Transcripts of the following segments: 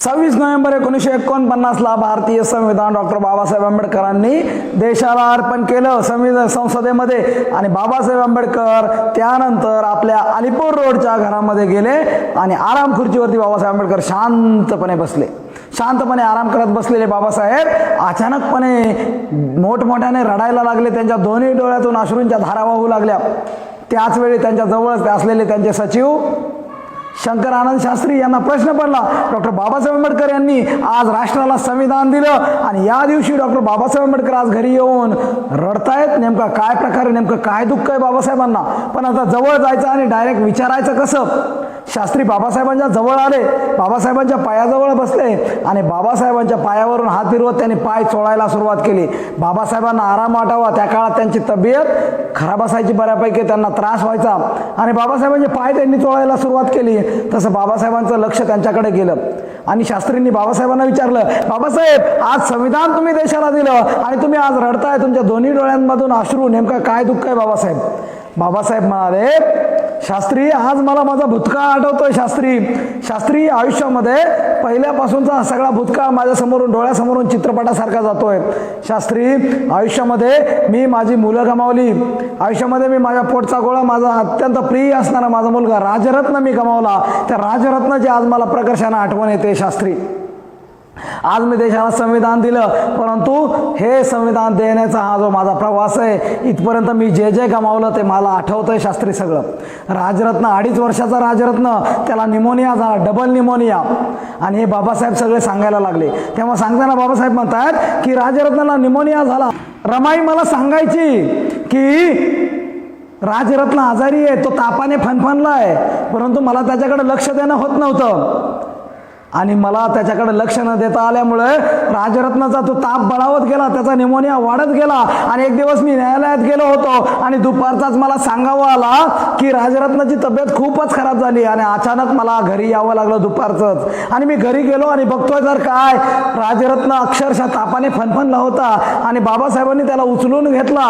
सव्वीस नोव्हेंबर एकोणीसशे एकोणपन्नासला भारतीय संविधान डॉक्टर बाबासाहेब आंबेडकरांनी देशाला अर्पण केलं संविधान संसदेमध्ये. आणि बाबासाहेब आंबेडकर त्यानंतर आपल्या अलिपूर रोडच्या घरामध्ये गेले आणि आराम खुर्चीवरती बाबासाहेब आंबेडकर शांतपणे बसले. शांतपणे आराम करत बसलेले बाबासाहेब अचानकपणे मोठमोठ्याने रडायला लागले. त्यांच्या दोन्ही डोळ्यातून अश्रूंच्या धारा वाहू लागल्या. त्याच वेळी त्यांच्या जवळच असलेले त्यांचे सचिव शंकर आनंद शास्त्री यांना प्रश्न पडला. डॉक्टर बाबासाहेब आंबेडकर यांनी आज राष्ट्राला संविधान दिलं. आणि या दिवशी डॉक्टर बाबासाहेब आंबेडकर आज घरी येऊन रडतायत. नेमका काय प्रकारे नेमकं काय दुःख आहे बाबासाहेबांना? पण आता जवळ जायचं आणि डायरेक्ट विचारायचं कसं? शास्त्री बाबासाहेबांच्या जवळ आले. बाबासाहेबांच्या पायाजवळ बसले. आणि बाबासाहेबांच्या पायावरून हात फिरवत त्यांनी पाय चोळायला सुरुवात केली. बाबासाहेबांना आराम वाटावा. त्या काळात त्यांची तब्येत खराब असायची बऱ्यापैकी. त्यांना त्रास व्हायचा. आणि बाबासाहेबांचे पाय त्यांनी चोळायला सुरुवात केली. तसं बाबासाहेबांचं लक्ष त्यांच्याकडे गेलं. आणि शास्त्रींनी बाबासाहेबांना विचारलं बाबासाहेब आज संविधान तुम्ही देशाला दिलं आणि तुम्ही आज रडताय तुमच्या दोन्ही डोळ्यांमधून अश्रू नेमका काय दुःख आहे बाबासाहेब? बाबासाहेब म्हणाले शास्त्री आज मला माझा भूतकाळ आठवतोय शास्त्री. शास्त्री आयुष्यामध्ये पहिल्यापासूनचा सगळा भूतकाळ माझ्यासमोरून डोळ्यासमोरून चित्रपटासारखा जातोय. शास्त्री आयुष्यामध्ये मी माझी मुलं गमावली. आयुष्यामध्ये मी माझ्या पोटचा गोळा माझा अत्यंत प्रिय असणारा माझा मुलगा राजरत्न मी गमावला. त्या राजरत्नाची आज मला प्रकर्षानं आठवण येते शास्त्री. आज मी देशाला संविधान दिलं परंतु हे संविधान देण्याचा हा जो माझा प्रवास आहे इथपर्यंत मी जे जे गमावलं ते मला आठवतंय शास्त्री सगळं. राजरत्न अडीच वर्षाचा राजरत्न त्याला निमोनिया झाला डबल निमोनिया. आणि हे बाबासाहेब सगळे सांगायला लागले. तेव्हा सांगताना बाबासाहेब म्हणतात की राजरत्नाला निमोनिया झाला. रमाई मला सांगायची की राजरत्न आजारी आहे तो तापाने फनफनला आहे परंतु मला त्याच्याकडे लक्ष देणं होत नव्हतं. आणि मला त्याच्याकडे लक्ष न देता आल्यामुळे राजरत्नाचा तो ताप बळावत गेला त्याचा निमोनिया वाढत गेला आणि एक दिवस मी न्यायालयात गेलो होतो आणि दुपारचाच मला सांगावं आला की राजरत्नाची तब्येत खूपच खराब झाली आणि अचानक मला घरी यावं लागलं दुपारचंच. आणि मी घरी गेलो आणि बघतोय तर काय राजरत्न अक्षरशः तापाने फनफनला होता आणि बाबासाहेबांनी त्याला उचलून घेतला.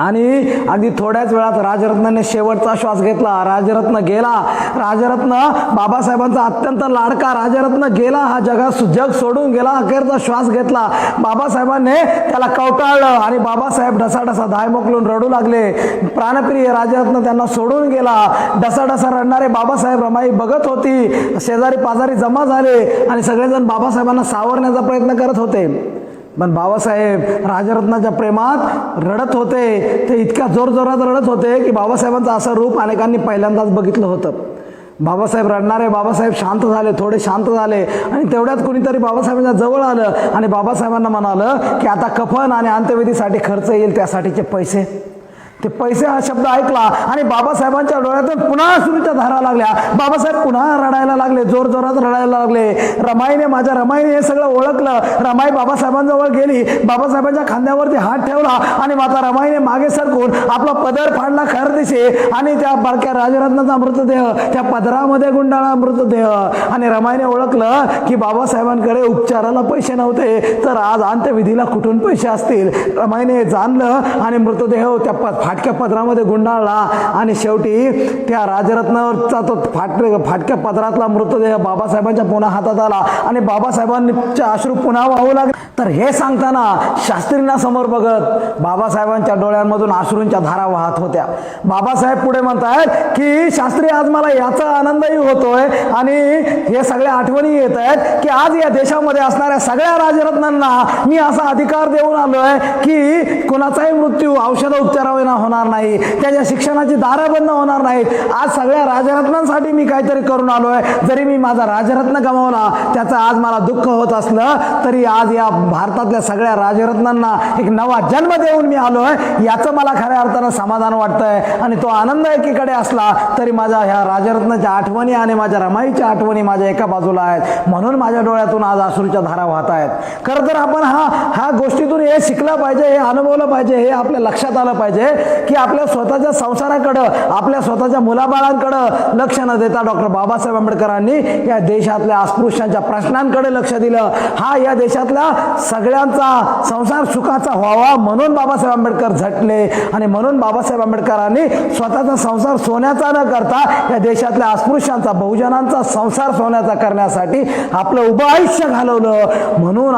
आणि अगदी थोड्याच वेळात राजरत्नाने शेवटचा श्वास घेतला. राजरत्न गेला. राजरत्न बाबासाहेबांचा अत्यंत लाडका राजरत्न गेला. हा जगात जग सोडून गेला. अखेरचा श्वास घेतला. बाबासाहेबांनी त्याला कवटाळलं आणि बाबासाहेब ढसाढसा धाय मोकलून रडू लागले. प्राणप्रिय राजरत्न त्यांना सोडून गेला. ढसाढसा रडणारे बाबासाहेब रमाई बघत होती. शेजारी पाजारी जमा झाले आणि सगळेजण बाबासाहेबांना सावरण्याचा प्रयत्न करत होते. पण बाबासाहेब राजरत्नाच्या प्रेमात रडत होते. ते इतक्या जोरजोरात रडत होते की बाबासाहेबांचं असं रूप अनेकांनी पहिल्यांदाच बघितलं होतं. बाबासाहेब रडणारे बाबासाहेब शांत झाले थोडे शांत झाले आणि तेवढ्यात कुणीतरी बाबासाहेबांच्या जवळ आलं आणि बाबासाहेबांना म्हणालं की आता कफन आणि अंत्यविधीसाठी खर्च येईल त्यासाठीचे पैसे. ते पैसे हा शब्द ऐकला आणि बाबासाहेबांच्या डोळ्यातून पुन्हा सुरूच्या धारा लागल्या. बाबासाहेब पुन्हा रडायला लागले जोर जोरात रडायला लागले. रमाईने माझ्या रमाईने हे सगळं ओळखलं. रमाई बाबासाहेबांजवळ गेली. बाबासाहेबांच्या खांद्यावरती हात ठेवला आणि माता रमाईने मागे सरकून आपला पदर फाडला खर दिसे आणि त्या बारक्या राजरत्नाचा मृतदेह त्या पदरामध्ये गुंडाळा मृतदेह. आणि रमाईने ओळखलं की बाबासाहेबांकडे उपचाराला पैसे नव्हते तर आज अंत्यविधीला कुठून पैसे असतील? रमाईने जाणलं आणि मृतदेह त्या फाटक्या पदरामध्ये गुंडाळला आणि शेवटी त्या राजरत्नावरचा तो फाट फाटक्या पदरातला मृतदेह बाबासाहेबांच्या पुन्हा हातात आला आणि बाबासाहेबांच्या अश्रू पुन्हा वाहू लागले. तर हे सांगताना शास्त्रींना समोर बघत बाबासाहेबांच्या डोळ्यांमधून अश्रूंच्या धारा वाहत होत्या. बाबासाहेब पुढे म्हणतायत की शास्त्री आज मला याचा आनंदही होतोय आणि हे सगळ्या आठवणी येत आहेत की आज या देशामध्ये असणाऱ्या सगळ्या राजरत्नांना मी असा अधिकार देऊन आलोय की कुणाचाही मृत्यू औषध उपचाराविना होणार नाही. त्याच्या शिक्षणाची दारं बंद होणार नाहीत. आज सगळ्या राजरत्नांसाठी मी काहीतरी करून आलो आहे जरी मी माझा राजरत्न गमावला त्याचं आज मला दुःख होत असलं तरी आज या भारतातल्या सगळ्या राजरत्नांना एक नवा जन्म देऊन मी आलो आहे याचं मला खऱ्या अर्थानं समाधान वाटतंय. आणि तो आनंद एकीकडे असला तरी माझ्या ह्या राजरत्नाच्या आठवणी आणि माझ्या रमाईच्या आठवणी माझ्या एका बाजूला आहेत. म्हणून माझ्या डोळ्यातून आज आसूरच्या धारा वाहत आहेत. खरं तर आपण हा हा गोष्टीतून हे शिकलं पाहिजे हे अनुभवलं पाहिजे हे आपल्या लक्षात आलं पाहिजे. की आपल्या स्वतःच्या संसाराकडं आपल्या स्वतःच्या मुलाबाळांकडं लक्ष न देता डॉक्टर बाबासाहेब आंबेडकरांनी या देशातल्या अस्पृश्यांच्या प्रश्नांकडे लक्ष दिलं. हा या देशातल्या सगळ्यांचा संसार सुखाचा व्हावा म्हणून बाबासाहेब आंबेडकर झटले. आणि म्हणून बाबासाहेब आंबेडकरांनी स्वतःचा संसार सोन्याचा न करता या देशातल्या अस्पृश्यांचा बहुजनांचा संसार सोन्याचा करण्यासाठी आपलं उभं आयुष्य घालवलं. म्हणून